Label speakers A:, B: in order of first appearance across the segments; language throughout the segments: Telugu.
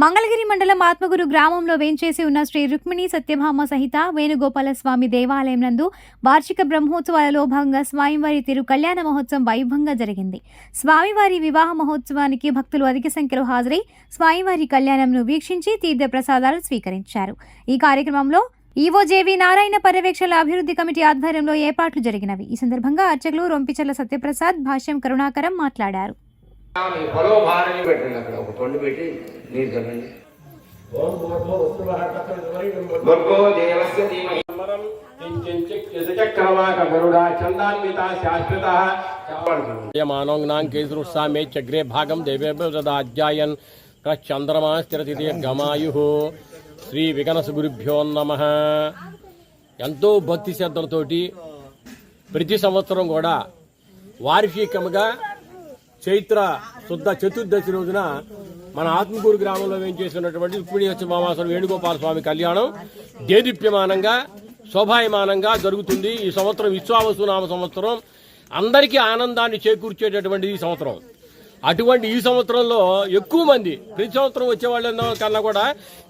A: మంగళగిరి మండలం ఆత్మగురు గ్రామంలో వేంచేసి ఉన్న శ్రీ రుక్మిణి సత్యభామ సహిత వేణుగోపాల స్వామి దేవాలయం నందు వార్షిక బ్రహ్మోత్సవాలలో భాగంగా స్వామివారి తిరు కళ్యాణ మహోత్సవం వైభవంగా జరిగింది. స్వామివారి వివాహ మహోత్సవానికి భక్తులు అధిక సంఖ్యలో హాజరై స్వామివారి కళ్యాణంను వీక్షించి తీర్థ ప్రసాదాలు స్వీకరించారు. ఈ కార్యక్రమంలో ఈవోజేవి నారాయణ పర్యవేక్షణ అభివృద్ధి కమిటీ ఆధ్వర్యంలో ఏర్పాట్లు జరిగినవి. ఈ సందర్భంగా అర్చకులు రొంపిచర్ల సత్యప్రసాద్ భాష్యం కరుణాకరం మాట్లాడారు.
B: నీరు చల్లండి భర్గో దేవస్య ధీమహి. చక్రవాక గరుడ చందాన్విత శాశ్వత.
C: మానోంగ్నాం కేతురుస్సా మే చగ్రే భాగం దేవేభ్యోదాధ్యాయన్ చంద్రమా స్థిరతిథి గమాయు శ్రీ వికనస గురుభ్యో నమ. ఎంతో భక్తి శ్రద్ధలతోటి ప్రతి సంవత్సరం కూడా వార్షికముగా చైత్ర శుద్ధ చతుర్దశి రోజున మన ఆత్మకూరు గ్రామంలో వేయించేసినటువంటి రుక్మిణి మామాసుడు వేణుగోపాల స్వామి కళ్యాణం. దేదీప్యమానంగా శోభాయమానంగా జరుగుతుంది ఈ సంవత్సరం విశ్వావసునామ సంవత్సరం. అందరికీ ఆనందాన్ని చేకూర్చేటటువంటి ఈ సంవత్సరం. అటువంటి ఈ సంవత్సరంలో ఎక్కువ మంది ప్రతి సంవత్సరం వచ్చే వాళ్ళ కన్నా కూడా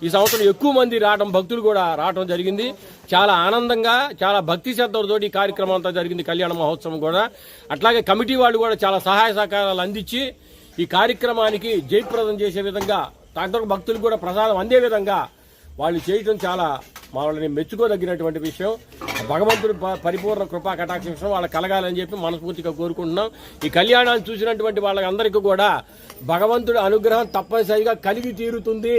C: ఈ సంవత్సరం ఎక్కువ మంది రావడం భక్తులు కూడా రావడం జరిగింది. చాలా ఆనందంగా చాలా భక్తి శ్రద్ధలతో ఈ కార్యక్రమం అంతా జరిగింది కళ్యాణ మహోత్సవం కూడా. అట్లాగే కమిటీ వాళ్ళు కూడా చాలా సహాయ సహకారాలు అందించి ఈ కార్యక్రమానికి జయప్రదం చేసే విధంగా దాంట్లో భక్తులు కూడా ప్రసాదం అందే విధంగా వాళ్ళు చేయటం చాలా వాళ్ళని మెచ్చుకోదగినటువంటి విషయం. భగవంతుడు పరిపూర్ణ కృపా కటాక్షం వాళ్ళకి కలగాలని చెప్పి మనస్ఫూర్తిగా కోరుకుంటున్నాం. ఈ కళ్యాణాన్ని చూసినటువంటి వాళ్ళందరికీ కూడా భగవంతుడి అనుగ్రహం తప్పనిసరిగా కలిగి తీరుతుంది.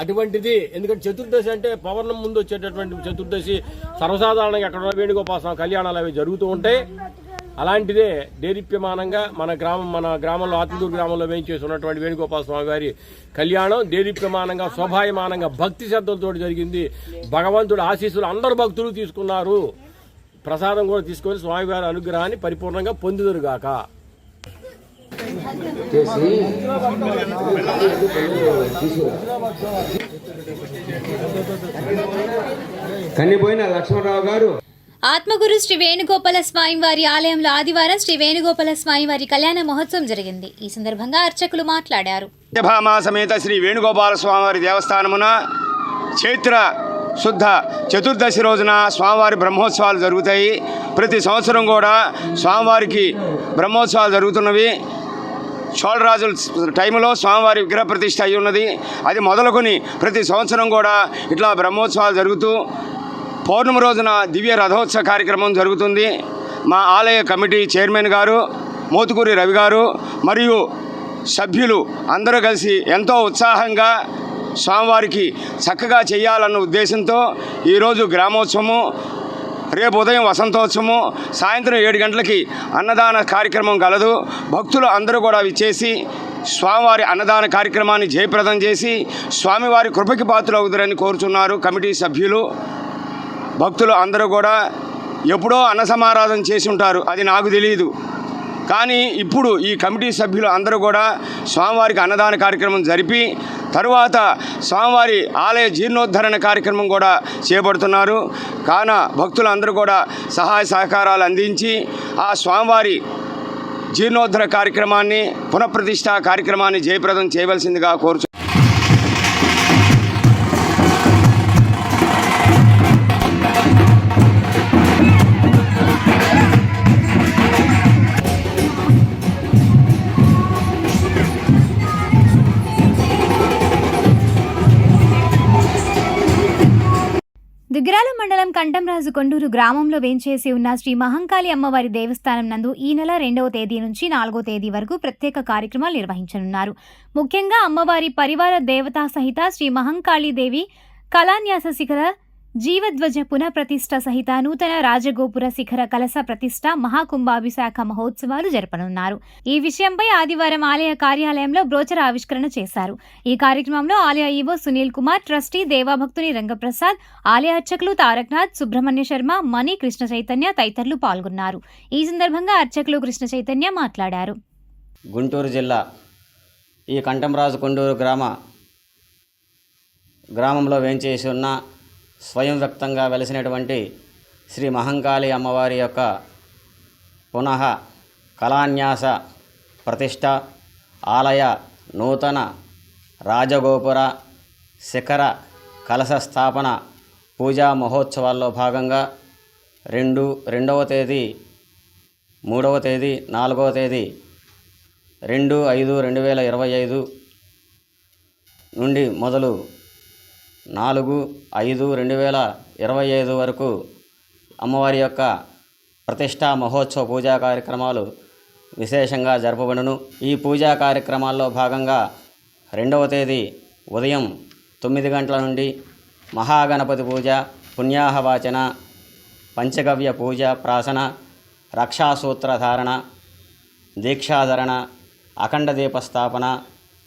C: అటువంటిది ఎందుకంటే చతుర్దశి అంటే పౌర్ణం ముందు వచ్చేటటువంటి చతుర్దశి. సర్వసాధారణంగా అక్కడ వేణుగోపాసం కళ్యాణాలు అవి జరుగుతూ ఉంటాయి. అలాంటిదే దేదీప్యమానంగా మన గ్రామం మన గ్రామంలో ఆత్మూరు గ్రామంలో వేయించేసి ఉన్నటువంటి వేణుగోపాల స్వామి గారి కళ్యాణం దేదీప్యమానంగా శోభాయమానంగా భక్తి శ్రద్ధలతో జరిగింది. భగవంతుడు ఆశీస్సులు అందరు భక్తులు తీసుకున్నారు. ప్రసాదం కూడా తీసుకొని స్వామివారి అనుగ్రహాన్ని పరిపూర్ణంగా పొందుదురుగాక.
B: చేసి కన్నిపోయిన లక్ష్మణరావు గారు
A: ఆత్మగురు శ్రీ వేణుగోపాల స్వామివారి ఆలయంలో ఆదివారం శ్రీ వేణుగోపాల స్వామివారి కళ్యాణ మహోత్సవం జరిగింది. ఈ సందర్భంగా అర్చకులు మాట్లాడారు.
D: సత్యభామ సమేత శ్రీ వేణుగోపాల స్వామివారి దేవస్థానమున చైత్ర శుద్ధ చతుర్దశి రోజున స్వామివారి బ్రహ్మోత్సవాలు జరుగుతాయి. ప్రతి సంవత్సరం కూడా స్వామివారికి బ్రహ్మోత్సవాలు జరుగుతున్నవి. చోళరాజుల టైంలో స్వామివారి విగ్రహ ప్రతిష్ట అయి ఉన్నది. అది మొదలుకొని ప్రతి సంవత్సరం కూడా ఇట్లా బ్రహ్మోత్సవాలు జరుగుతూ పౌర్ణమి రోజున దివ్య రథోత్సవ కార్యక్రమం జరుగుతుంది. మా ఆలయ కమిటీ చైర్మన్ గారు మోతుకూరి రవి గారు మరియు సభ్యులు అందరూ కలిసి ఎంతో ఉత్సాహంగా స్వామివారికి చక్కగా చేయాలన్న ఉద్దేశంతో ఈరోజు గ్రామోత్సవము రేపు ఉదయం వసంతోత్సవము సాయంత్రం ఏడు గంటలకి అన్నదాన కార్యక్రమం కలదు. భక్తులు అందరూ కూడా విచ్చేసి స్వామివారి అన్నదాన కార్యక్రమాన్ని జయప్రదం చేసి స్వామివారి కృపకి పాత్రలు అవుతారని కోరుచున్నారు కమిటీ సభ్యులు. భక్తులు అందరూ కూడా ఎప్పుడో అన్న సమారాధన చేసి ఉంటారు అది నాకు తెలియదు కానీ ఇప్పుడు ఈ కమిటీ సభ్యులు అందరూ కూడా స్వామివారికి అన్నదాన కార్యక్రమం జరిపి తరువాత స్వామివారి ఆలయ జీర్ణోద్ధరణ కార్యక్రమం కూడా చేపడుతున్నారు. కాన భక్తులు అందరూ కూడా సహాయ సహకారాలు అందించి ఆ స్వామివారి జీర్ణోద్ధర కార్యక్రమాన్ని పునఃప్రతిష్ఠ కార్యక్రమాన్ని జయప్రదం చేయవలసిందిగా కోరుచు
A: దుగ్గిరాల మండలం కంటంరాజు కొండూరు గ్రామంలో వేంచేసి ఉన్న శ్రీ మహంకాళి అమ్మవారి దేవస్థానం నందు ఈ నెల రెండవ తేదీ నుంచి నాలుగో తేదీ వరకు ప్రత్యేక కార్యక్రమాలు నిర్వహించనున్నారు. ముఖ్యంగా అమ్మవారి పరివార దేవతా సహిత శ్రీ మహంకాళీదేవి కళాన్యాస శిఖర జీవధ్వజ పునఃప్రతిష్ఠ సహిత నూతన రాజగోపుర శిఖర కలస ప్రతిష్ఠ మహాకుంభాభిషేక మహోత్సవాలు జరపనున్నారు. ఈ విషయంపై ఆదివారం ఆలయ కార్యాలయంలో బ్రోచర్ ఆవిష్కరణ చేశారు. ఈ కార్యక్రమంలో ఆలయ ఈవో సునీల్ కుమార్ ట్రస్టీ దేవాభక్తుని రంగప్రసాద్ ఆలయ అర్చకులు తారక్నాథ్ సుబ్రహ్మణ్య శర్మ మణి కృష్ణ చైతన్య తదితరులు పాల్గొన్నారు. ఈ సందర్భంగా అర్చకులు కృష్ణ చైతన్య మాట్లాడారు.
E: గుంటూరు జిల్లా ఈ కంఠంరాజు కొండూరు గ్రామ గ్రామంలో వేంచేసి ఉన్న స్వయం వ్యక్తంగా వెలిసినటువంటి శ్రీ మహంకాళి అమ్మవారి యొక్క పునః కళాన్యాస ప్రతిష్ట ఆలయ నూతన రాజగోపుర శిఖర కలశ స్థాపన పూజా మహోత్సవాల్లో భాగంగా రెండు రెండవ తేదీ మూడవ తేదీ నాలుగవ తేదీ రెండు ఐదు రెండు వేల ఇరవై ఐదు నుండి మొదలు నాలుగు ఐదు రెండు వేల ఇరవై ఐదు వరకు అమ్మవారి యొక్క ప్రతిష్టా మహోత్సవ పూజా కార్యక్రమాలు విశేషంగా జరపబడును. ఈ పూజా కార్యక్రమాల్లో భాగంగా రెండవ తేదీ ఉదయం తొమ్మిది గంటల నుండి మహాగణపతి పూజ పుణ్యాహవాచన పంచగవ్య పూజ ప్రాసన రక్షాసూత్ర ధారణ దీక్షాధరణ అఖండ దీపస్థాపన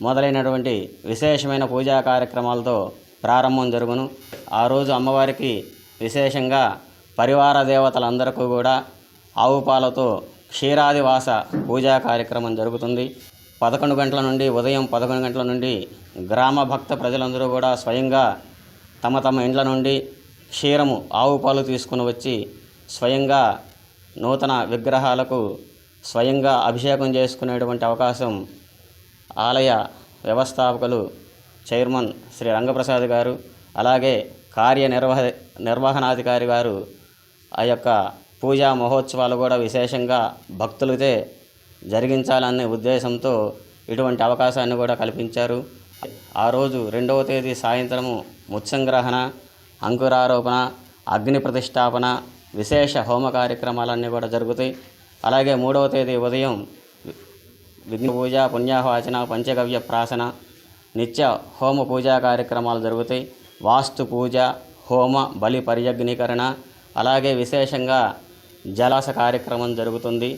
E: మొదలైనటువంటి విశేషమైన పూజా కార్యక్రమాలతో ప్రారంభం జరుగును. ఆ రోజు అమ్మవారికి విశేషంగా పరివార దేవతలందరికీ కూడా ఆవు పాలతో క్షీరాదివాస పూజా కార్యక్రమం జరుగుతుంది. పదకొండు గంటల నుండి ఉదయం పదకొండు గంటల నుండి గ్రామ భక్త ప్రజలందరూ కూడా స్వయంగా తమ తమ ఇండ్ల నుండి క్షీరము ఆవు పాలు తీసుకుని వచ్చి స్వయంగా నూతన విగ్రహాలకు స్వయంగా అభిషేకం చేసుకునేటువంటి అవకాశం ఆలయ వ్యవస్థాపకులు చైర్మన్ శ్రీ రంగప్రసాద్ గారు అలాగే కార్యనిర్వహ నిర్వహణాధికారి గారు ఆ యొక్క పూజా మహోత్సవాలు కూడా విశేషంగా భక్తులతో జరిగించాలనే ఉద్దేశంతో ఇటువంటి అవకాశాన్ని కూడా కల్పించారు. ఆ రోజు రెండవ తేదీ సాయంత్రము ముత్సంగ్రహణ అంకురారోపణ అగ్ని ప్రతిష్టాపన విశేష హోమ కార్యక్రమాలన్నీ కూడా జరుగుతాయి. అలాగే మూడవ తేదీ ఉదయం విఘ్న పూజ పుణ్యాహవాచన పంచగవ్య ప్రాసన నిత్య హోమ పూజా కార్యక్రమాలు జరుగుతాయి. వాస్తు పూజ హోమ బలి పర్యగ్నీకరణ అలాగే విశేషంగా జలాస కార్యక్రమం జరుగుతుంది.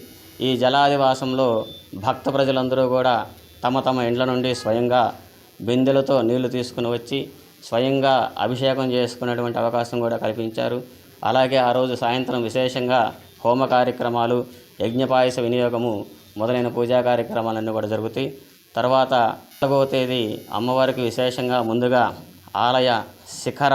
E: ఈ జలాదివాసంలో భక్త ప్రజలందరూ కూడా తమ తమ ఇండ్ల నుండి స్వయంగా బిందెలతో నీళ్ళు తీసుకుని వచ్చి స్వయంగా అభిషేకం చేసుకునేటువంటి అవకాశం కూడా కల్పించారు. అలాగే ఆ రోజు సాయంత్రం విశేషంగా హోమ కార్యక్రమాలు యజ్ఞపాయస వినియోగము మొదలైన పూజా కార్యక్రమాలన్నీ కూడా జరుగుతాయి. తర్వాత నాలుగవ తేదీ అమ్మవారికి విశేషంగా ముందుగా ఆలయ శిఖర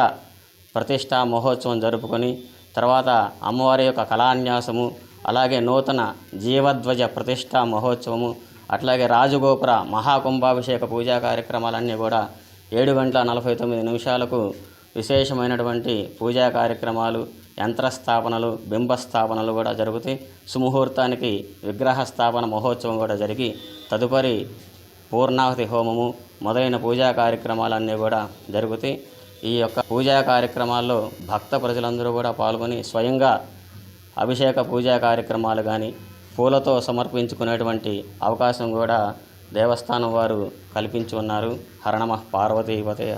E: ప్రతిష్టా మహోత్సవం జరుపుకొని తర్వాత అమ్మవారి యొక్క కళాన్యాసము అలాగే నూతన జీవధ్వజ ప్రతిష్టా మహోత్సవము అట్లాగే రాజగోపుర మహాకుంభాభిషేక పూజా కార్యక్రమాలన్నీ కూడా ఏడు గంటల నలభై తొమ్మిది నిమిషాలకు విశేషమైనటువంటి పూజా కార్యక్రమాలు యంత్రస్థాపనలు బింబస్థాపనలు కూడా జరుగుతాయి. సుముహూర్తానికి విగ్రహ స్థాపన మహోత్సవం కూడా జరిగి తదుపరి పూర్ణాహుతి హోమము మొదలైన పూజా కార్యక్రమాలన్నీ కూడా జరుగుతాయి. ఈ యొక్క పూజా కార్యక్రమాల్లో భక్త ప్రజలందరూ కూడా పాల్గొని స్వయంగా అభిషేక పూజా కార్యక్రమాలు కానీ పూలతో సమర్పించుకునేటువంటి అవకాశం కూడా దేవస్థానం వారు కల్పించి ఉన్నారు. హరణమ పార్వతీపతే